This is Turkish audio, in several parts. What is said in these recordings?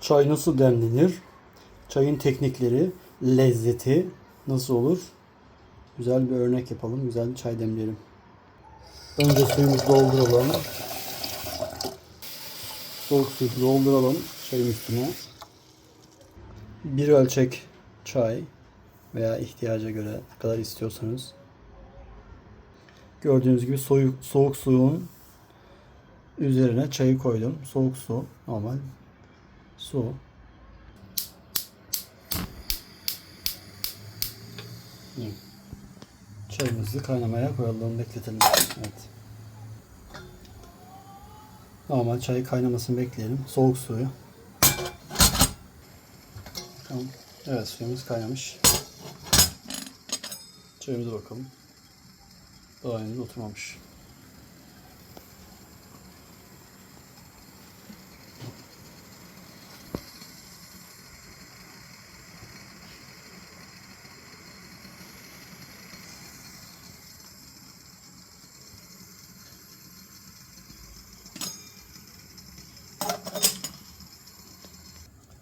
Çay nasıl demlenir? Çayın teknikleri, lezzeti nasıl olur? Güzel bir örnek yapalım. Güzel bir çay demleyelim. Önce suyumuzu dolduralım. Soğuk suyu dolduralım çayın üstüne. Bir ölçek çay veya ihtiyaca göre ne kadar istiyorsanız. Gördüğünüz gibi soğuk, soğuk suyun üzerine çayı koydum. Soğuk su, normal su. Çayımızı kaynamaya koyalım, bekletelim. Evet. Normal çayı kaynamasını bekleyelim. Soğuk suyu. Tamam. Evet suyumuz kaynamış. Çayımıza bakalım. Daha henüz oturmamış.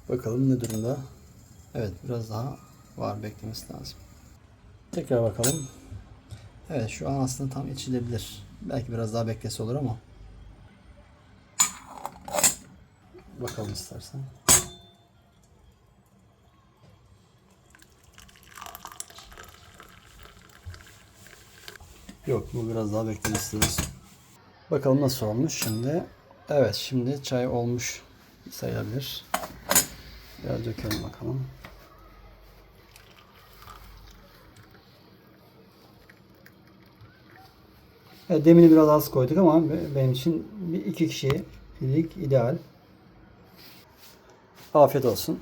Bakalım ne durumda. Evet biraz daha var beklemesi lazım. Tekrar bakalım. Evet şu an aslında tam içilebilir. Belki biraz daha beklese olur ama. Bakalım istersen. Yok bu biraz daha beklemesi lazım. Bakalım nasıl olmuş şimdi. Evet şimdi çay olmuş sayılabilir. Biraz dökelim bakalım. Evet, demini biraz az koyduk ama be- benim için bir iki kişilik ideal. Afiyet olsun.